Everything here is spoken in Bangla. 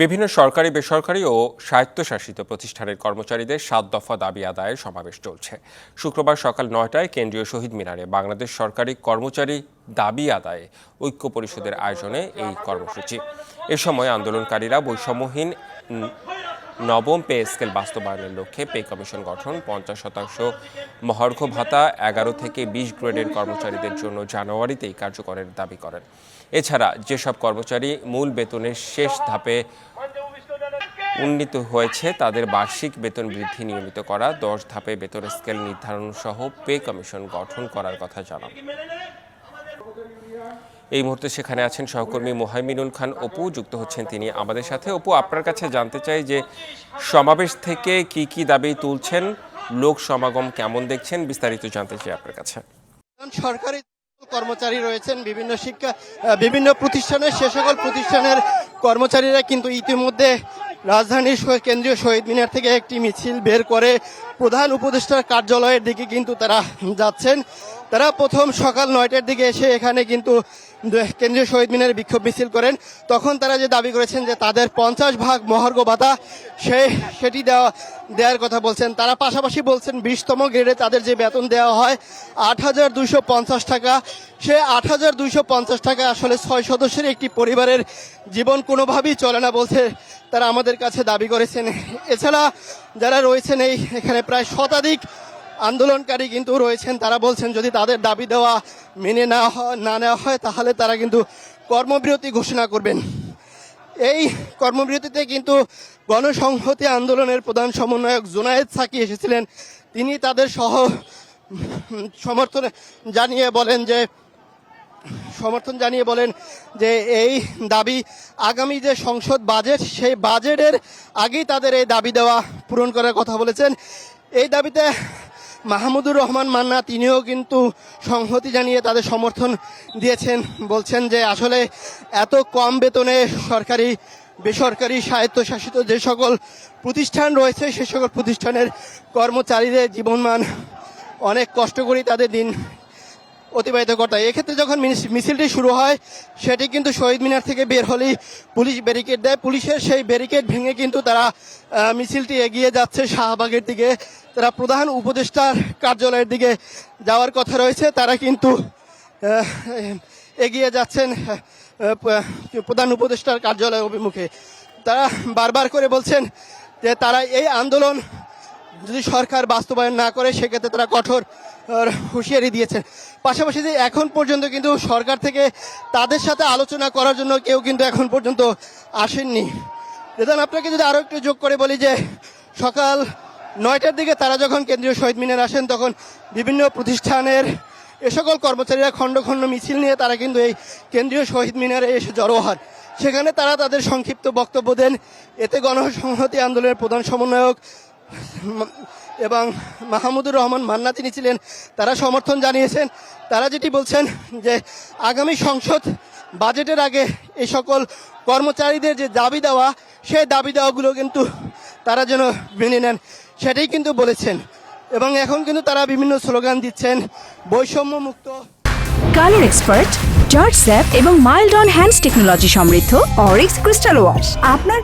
বিভিন্ন সরকারি, বেসরকারি ও স্বায়ত্তশাসিত প্রতিষ্ঠানের কর্মচারীদের সাত দফা দাবি আদায়ের সমাবেশ চলছে। শুক্রবার সকাল নয়টায় কেন্দ্রীয় শহীদ মিনারে বাংলাদেশ সরকারি কর্মচারী দাবি আদায়ে ঐক্য পরিষদের আয়োজনে এই কর্মসূচি। এ সময় আন্দোলনকারীরা বৈষম্যহীন নবম পে স্কেল বাস্তবায়নের লক্ষ্যে পে কমিশন গঠন, পঞ্চাশ শতাংশ মহার্ঘ ভাতা, এগারো থেকে বিশ গ্রেডের কর্মচারীদের জন্য জানুয়ারিতেই কার্যকরের দাবি করেন। এছাড়া যেসব কর্মচারী মূল বেতনের শেষ ধাপে উন্নীত হয়েছে, তাদের বার্ষিক বেতন বৃদ্ধি নিয়মিত করা, দশ ধাপে বেতন স্কেল নির্ধারণ সহ পে কমিশন গঠন করার কথা জানান। এই মুহূর্তে সেখানে আছেন সহকর্মী মোহাইমিনুল খান অপু, যুক্ত হচ্ছেন তিনি আমাদের সাথে। অপু, আপনার কাছে জানতে চাই যে সমাবেশ থেকে কি কি দাবি তুলছেন, লোক সমাগম কেমন দেখছেন, বিস্তারিত জানতে চাই আপনার কাছে। সরকারি কর্মচারী রয়েছেন, বিভিন্ন শিক্ষা বিভিন্ন প্রতিষ্ঠানের, সে সকল প্রতিষ্ঠানের কর্মচারীরা কিন্তু ইতিমধ্যে রাজধানীর কেন্দ্রীয় শহীদ মিনার থেকে একটি মিছিল বের করে প্রধান উপদেষ্টার কার্যালয়ের দিকে কিন্তু তারা যাচ্ছেন। তারা প্রথম সকাল নয়টার দিকে এসে এখানে কিন্তু কেন্দ্রীয় শহীদ মিনারে বিক্ষোভ মিছিল করেন। তখন তারা যে দাবি করেছেন যে তাদের পঞ্চাশ ভাগ মহার্ঘ ভাতা সে সেটি দেওয়া দেওয়ার কথা বলছেন। তারা পাশাপাশি বলছেন বিশতম গ্রেডে তাদের যে বেতন দেওয়া হয় আট হাজার দুইশো পঞ্চাশ টাকা। সে আট হাজার দুইশো পঞ্চাশ টাকা আসলে ছয় সদস্যের একটি পরিবারের জীবন কোনোভাবেই চলে না বলছে তারা আমাদের কাছে দাবি করেছেন। এছাড়া যারা রয়েছেন এই এখানে প্রায় শতাধিক আন্দোলনকারী কিন্তু রয়েছেন, তারা বলছেন যদি তাদের দাবি দেওয়া মেনে না না নেওয়া হয়, তাহলে তারা কিন্তু কর্মবিরতি ঘোষণা করবেন। এই কর্মবিরতিতে কিন্তু গণসংহতি আন্দোলনের প্রধান সমন্বয়ক জোনায়েদ সাকি এসেছিলেন। তিনি তাদের সহ সমর্থন জানিয়ে বলেন যে সমর্থন জানিয়ে বলেন যে এই দাবি আগামী যে সংসদ বাজেট, সেই বাজেটের আগেই তাদের এই দাবি দেওয়া পূরণ করার কথা বলেছেন। এই দাবিতে মাহমুদুর রহমান মান্না তিনিও কিন্তু সংহতি জানিয়ে তাদের সমর্থন দিয়েছেন। বলছেন যে আসলে এত কম বেতনে সরকারি, বেসরকারি, স্বায়ত্তশাসিত যে সকল প্রতিষ্ঠান রয়েছে, সে সকল প্রতিষ্ঠানের কর্মচারীদের জীবনমান অনেক কষ্ট করেই তাদের দিন অতিবাহিত করতে। হয় এক্ষেত্রে যখন মিছিলটি শুরু হয়, সেটি কিন্তু শহীদ মিনার থেকে বের হলেই পুলিশ ব্যারিকেড দেয়। পুলিশের সেই ব্যারিকেড ভেঙে কিন্তু তারা মিছিলটি এগিয়ে যাচ্ছে শাহবাগের দিকে। তারা প্রধান উপদেষ্টার কার্যালয়ের দিকে যাওয়ার কথা রয়েছে। তারা কিন্তু এগিয়ে যাচ্ছেন প্রধান উপদেষ্টার কার্যালয় অভিমুখে। তারা বারবার করে বলছেন যে তারা এই আন্দোলন যদি সরকার বাস্তবায়ন না করে, সেক্ষেত্রে তারা কঠোর হুঁশিয়ারি দিয়েছেন। পাশাপাশি যে এখন পর্যন্ত কিন্তু সরকার থেকে তাদের সাথে আলোচনা করার জন্য কেউ কিন্তু এখন পর্যন্ত আসেননি। রেদান, আপনাকে যদি আরও একটু যোগ করে বলি যে, সকাল নয়টার দিকে তারা যখন কেন্দ্রীয় শহীদ মিনার আসেন, তখন বিভিন্ন প্রতিষ্ঠানের এ সকল কর্মচারীরা খণ্ড খণ্ড মিছিল নিয়ে তারা কিন্তু এই কেন্দ্রীয় শহীদ মিনারে এসে জড়ো হন। সেখানে তারা তাদের সংক্ষিপ্ত বক্তব্য দেন। এতে গণসংহতি আন্দোলনের প্রধান সমন্বয়ক এবং মাহমুদুর রহমান মান্না তিনি ছিলেন, তারা সমর্থন জানিয়েছেন। তারা যেটি বলছেন যে, আগামী সংসদ বাজেটের আগে এই সকল কর্মচারীদের যে দাবি দেওয়া, সেই দাবি দেওয়াগুলো কিন্তু তারা যেন মেনে নেন, সেটাই কিন্তু বলেছেন। এবং এখন কিন্তু তারা বিভিন্ন স্লোগান দিচ্ছেন বৈষম্য মুক্ত কালার এক্সপার্ট জর্জ স্যাপ এবং মাইল্ড অন হ্যান্ডস টেকনোলজি সমৃদ্ধ, অরিক্স ক্রিস্টাল ওয়াশ। আপনার